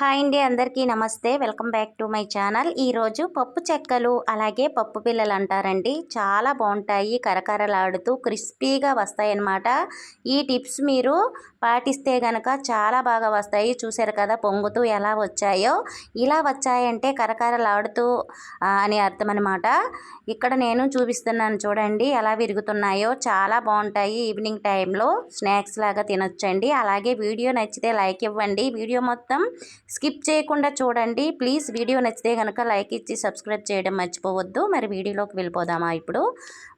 Hi అండి అందరికీ నమస్తే. Welcome back to my channel. ఈరోజు పప్పు చెక్కలు అలాగే పప్పు పిల్లలు అంటారండి. చాలా బాగుంటాయి. కరకరలాడుతూ క్రిస్పీగా వస్తాయి అన్నమాట ఈ టిప్స్ మీరు పాటిస్తే గనక చాలా బాగా వస్తాయి. చూసారు కదా పొంగుతూ ఎలా వచ్చాయో. ఇలా వచ్చాయంటే కరకరలాడుతూ అని అర్థం అనమాట ఇక్కడ నేను చూపిస్తున్నాను చూడండి. ఎలా విరుగుతున్నాయో. చాలా బాగుంటాయి ఈవినింగ్ టైంలో. స్నాక్స్ లాగా తినొచ్చండి. అలాగే వీడియో నచ్చితే లైక్ ఇవ్వండి. వీడియో మొత్తం స్కిప్ చేయకుండా చూడండి. ప్లీజ్ వీడియో నచ్చితే కనుక లైక్ ఇచ్చి సబ్స్క్రైబ్ చేయడం మర్చిపోవద్దు. మరి వీడియోలోకి వెళ్ళిపోదామా ఇప్పుడు?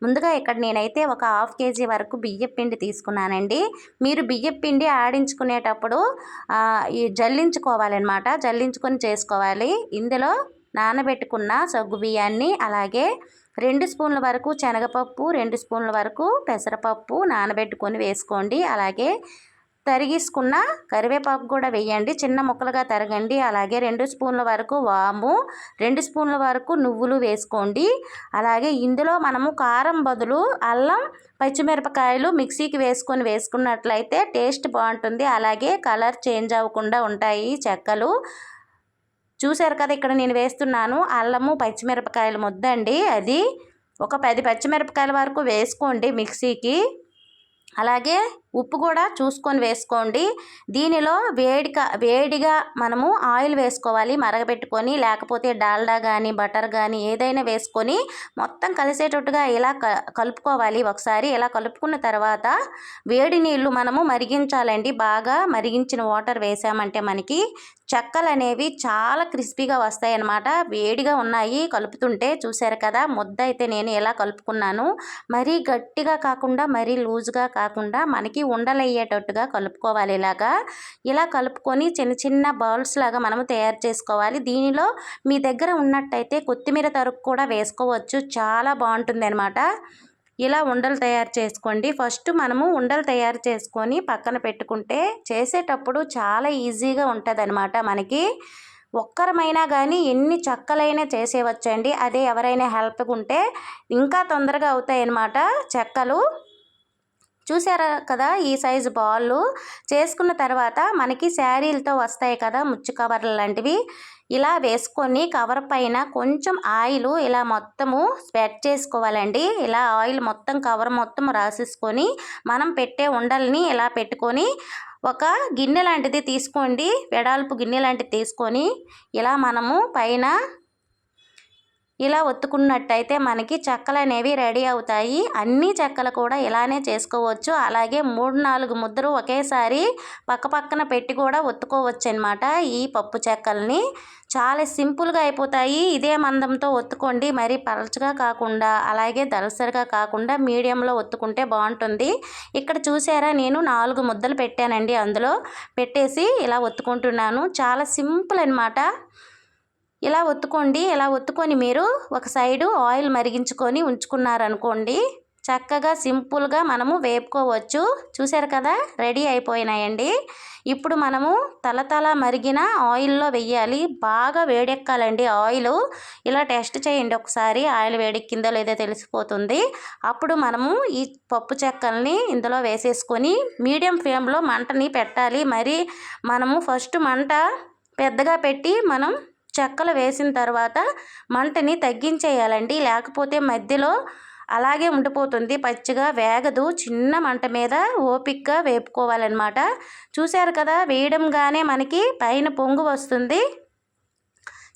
ముందుగా ఇక్కడ నేనైతే ఒక హాఫ్ కేజీ వరకు బియ్యం పిండి తీసుకున్నానండి. మీరు బియ్యం పిండి ఆడించుకునేటప్పుడు ఈ జల్లించుకోవాలన్నమాట. జల్లించుకొని చేసుకోవాలి. ఇందులో నానబెట్టుకున్న సగ్గు బియ్యాన్ని అలాగే రెండు స్పూన్ల వరకు శనగపప్పు రెండు స్పూన్ల వరకు పెసరపప్పు నానబెట్టుకొని వేసుకోండి. అలాగే తరిగేసుకున్న కరివేపాకు కూడా వేయండి. చిన్న ముక్కలుగా తరగండి. అలాగే రెండు స్పూన్ల వరకు వాము రెండు స్పూన్ల వరకు నువ్వులు వేసుకోండి. అలాగే ఇందులో మనము కారం బదులు అల్లం పచ్చిమిరపకాయలు మిక్సీకి వేసుకొని వేసుకున్నట్లయితే టేస్ట్ బాగుంటుంది. అలాగే కలర్ చేంజ్ అవ్వకుండా ఉంటాయి చెక్కలు. చూశారు కదా ఇక్కడ నేను వేస్తున్నాను అల్లము పచ్చిమిరపకాయలు ముద్దండి అది. ఒక పది పచ్చిమిరపకాయల వరకు వేసుకోండి మిక్సీకి. అలాగే ఉప్పు కూడా చూసుకొని వేసుకోండి. దీనిలో వేడిక వేడిగా మనము ఆయిల్ వేసుకోవాలి. మరగబెట్టుకొని లేకపోతే డాల్డా కానీ బటర్ కానీ ఏదైనా వేసుకొని మొత్తం కలిసేటట్టుగా ఇలా క కలుపుకోవాలి. ఒకసారి ఇలా కలుపుకున్న తర్వాత వేడి నీళ్ళు మనము మరిగించాలండి. బాగా మరిగించిన వాటర్ వేసామంటే మనకి చెక్కలు అనేవి చాలా క్రిస్పీగా వస్తాయి అన్నమాట వేడిగా ఉన్నాయి కలుపుతుంటే చూశారు కదా ముద్ద అయితే నేను ఎలా కలుపుకున్నాను. మరీ గట్టిగా కాకుండా మరీ లూజ్గా కాకుండా మనకి ఉండలయ్యేటట్టుగా కలుపుకోవాలి ఇలాగా. ఇలా కలుపుకొని చిన్న చిన్న బౌల్స్ లాగా మనము తయారు చేసుకోవాలి. దీనిలో మీ దగ్గర ఉన్నట్టయితే కొత్తిమీర తరుపు కూడా వేసుకోవచ్చు. చాలా బాగుంటుంది అనమాట ఇలా ఉండలు తయారు చేసుకోండి. ఫస్ట్ మనము ఉండలు తయారు చేసుకొని పక్కన పెట్టుకుంటే చేసేటప్పుడు చాలా ఈజీగా ఉంటుంది మనకి. ఒక్కరమైనా కానీ ఎన్ని చెక్కలైనా చేసేవచ్చండి అదే ఎవరైనా హెల్ప్ ఉంటే ఇంకా తొందరగా అవుతాయి అన్నమాట చెక్కలు. చూసారా కదా ఈ సైజు బాల్ చేసుకున్న తర్వాత మనకి శారీలతో వస్తాయి కదా ముచ్చు కవర్లు లాంటివి. ఇలా వేసుకొని కవర్ పైన కొంచెం ఆయిల్ ఇలా మొత్తము స్ప్రెడ్ చేసుకోవాలండి. ఇలా ఆయిల్ మొత్తం కవర్ మొత్తం రాసేసుకొని మనం పెట్టే ఉండల్ని ఇలా పెట్టుకొని ఒక గిన్నె లాంటిది తీసుకోండి. వెడల్పు గిన్నె లాంటిది తీసుకొని ఇలా మనము పైన ఇలా ఒత్తుకున్నట్టయితే మనకి చెక్కలు అనేవి రెడీ అవుతాయి. అన్ని చెక్కలు కూడా ఇలానే చేసుకోవచ్చు. అలాగే మూడు నాలుగు ముద్దలు ఒకేసారి పక్క పక్కన పెట్టి కూడా ఒత్తుకోవచ్చు అనమాట ఈ పప్పు చెక్కల్ని. చాలా సింపుల్గా అయిపోతాయి. ఇదే మందంతో ఒత్తుకోండి. మరి పలచగా కాకుండా అలాగే దలసరిగా కాకుండా మీడియంలో ఒత్తుకుంటే బాగుంటుంది. ఇక్కడ చూసారా నేను నాలుగు ముద్దలు పెట్టానండి అందులో. పెట్టేసి ఇలా ఒత్తుకుంటున్నాను. చాలా సింపుల్ అనమాట ఇలా ఒత్తుకోండి ఇలా ఒత్తుకొని మీరు ఒక సైడు ఆయిల్ మరిగించుకొని ఉంచుకున్నారనుకోండి చక్కగా సింపుల్గా మనము వేపుకోవచ్చు. చూసారు కదా? రెడీ అయిపోయినాయండి. ఇప్పుడు మనము తలతల మరిగిన ఆయిల్లో వెయ్యాలి. బాగా వేడెక్కాలండి ఆయిల్. ఇలా టెస్ట్ చేయండి ఒకసారి ఆయిల్ వేడెక్కిందో లేదో తెలిసిపోతుంది. అప్పుడు మనము ఈ పప్పు చెక్కల్ని ఇందులో వేసేసుకొని మీడియం ఫ్లేమ్లో మంటని పెట్టాలి. మరి మనము ఫస్ట్ మంట పెద్దగా పెట్టి మనం చెక్కలు వేసిన తర్వాత మంటని తగ్గించేయాలండి. లేకపోతే మధ్యలో అలాగే ఉండిపోతుంది. పచ్చిగా వేగదు. చిన్న మంట మీద ఓపిక్గా వేపుకోవాలన్నమాట. చూశారు కదా వేయడంగానే మనకి పైన పొంగు వస్తుంది.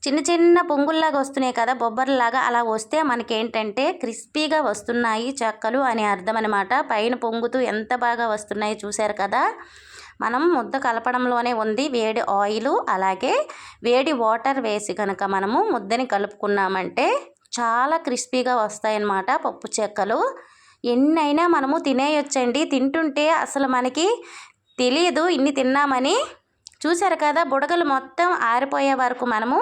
చిన్న చిన్న పొంగుల్లాగా వస్తున్నాయి కదా బొబ్బర్లాగా. అలా వస్తే మనకేంటంటే క్రిస్పీగా వస్తున్నాయి చెక్కలు అని అర్థం అనమాట పైన పొంగుతూ ఎంత బాగా వస్తున్నాయి చూశారు కదా. మనం ముద్ద కలపడంలోనే ఉంది వేడి ఆయిల్ అలాగే వేడి వాటర్ వేసి కనుక మనము ముద్దని కలుపుకున్నామంటే చాలా క్రిస్పీగా వస్తాయన్నమాట పప్పు చెక్కలు. ఎన్నైనా మనము తినేయొచ్చండి. తింటుంటే అసలు మనకి తెలియదు ఇన్ని తిన్నామని. చూసారు కదా బుడగలు మొత్తం ఆరిపోయే వరకు మనము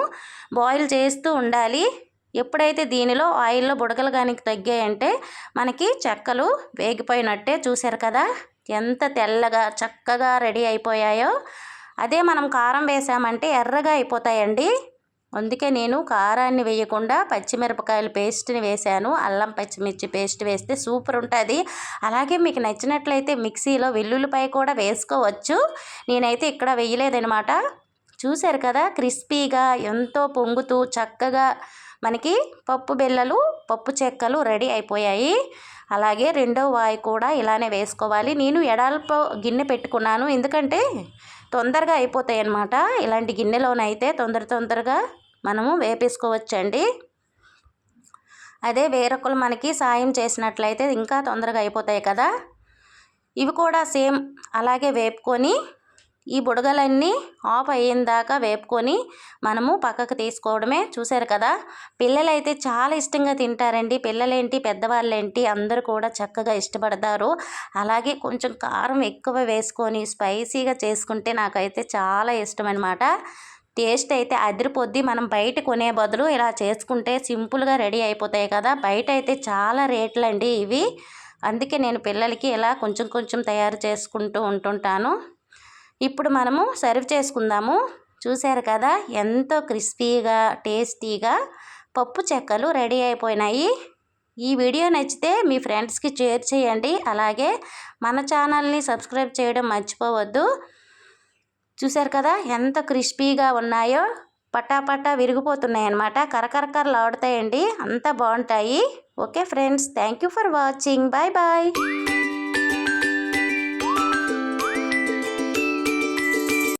బాయిల్ చేస్తూ ఉండాలి. ఎప్పుడైతే దీనిలో ఆయిల్లో బుడగలు కానీ తగ్గాయంటే మనకి చెక్కలు వేగిపోయినట్టే చూసారు కదా. ఎంత తెల్లగా చక్కగా రెడీ అయిపోయాయో అదే మనం కారం వేసామంటే ఎర్రగా అయిపోతాయండి. అందుకే నేను కారాన్ని వేయకుండా పచ్చిమిరపకాయల పేస్ట్ని వేశాను. అల్లం పచ్చిమిర్చి పేస్ట్ వేస్తే సూపర్ ఉంటుంది. అలాగే మీకు నచ్చినట్లయితే మిక్సీలో వెల్లుల్లిపాయ కూడా వేసుకోవచ్చు. నేనైతే ఇక్కడ వేయలేదనమాట చూశారు కదా క్రిస్పీగా ఎంతో పొంగుతూ చక్కగా మనకి పప్పు బెల్లలు పప్పు చెక్కలు రెడీ అయిపోయాయి. అలాగే రెండో వాయి కూడా ఇలానే వేసుకోవాలి. నేను ఎడాల్ప గిన్నె పెట్టుకున్నాను. ఎందుకంటే తొందరగా అయిపోతాయి అన్నమాట ఇలాంటి గిన్నెలోనైతే తొందర తొందరగా మనము వేపేసుకోవచ్చండి. అదే వేరొకరు మనకి సాయం చేసినట్లయితే ఇంకా తొందరగా అయిపోతాయి కదా. ఇవి కూడా సేమ్ అలాగే వేపుకొని ఈ బుడగలన్నీ ఆఫ్ అయిన దాకా వేపుకొని మనము పక్కకు తీసుకోవడమే చూశారు కదా. పిల్లలైతే చాలా ఇష్టంగా తింటారండి. పిల్లలేంటి పెద్దవాళ్ళేంటి అందరూ కూడా చక్కగా ఇష్టపడతారు. అలాగే కొంచెం కారం ఎక్కువ వేసుకొని స్పైసీగా చేసుకుంటే నాకైతే చాలా ఇష్టం అనమాట టేస్ట్ అయితే అదిరిపోద్ది. మనం బయట కొనే బదులు ఇలా చేసుకుంటే సింపుల్గా రెడీ అయిపోతాయి కదా. బయట అయితే చాలా రేట్లు అండి ఇవి. అందుకే నేను పిల్లలకి ఇలా కొంచెం కొంచెం తయారు చేసుకుంటూ ఉంటుంటాను. ఇప్పుడు మనము సర్వ్ చేసుకుందాము. చూశారు కదా ఎంతో క్రిస్పీగా టేస్టీగా పప్పు చెక్కలు రెడీ అయిపోయినాయి. ఈ వీడియో నచ్చితే మీ ఫ్రెండ్స్కి షేర్ చేయండి. అలాగే మన ఛానల్ని సబ్స్క్రైబ్ చేయడం మర్చిపోవద్దు. చూశారు కదా ఎంత క్రిస్పీగా ఉన్నాయో పటాపటా విరిగిపోతున్నాయి అన్నమాట. కరకరకరలు ఆడుతాయండి అంత బాగుంటాయి. Okay friends thank you for watching. Bye bye.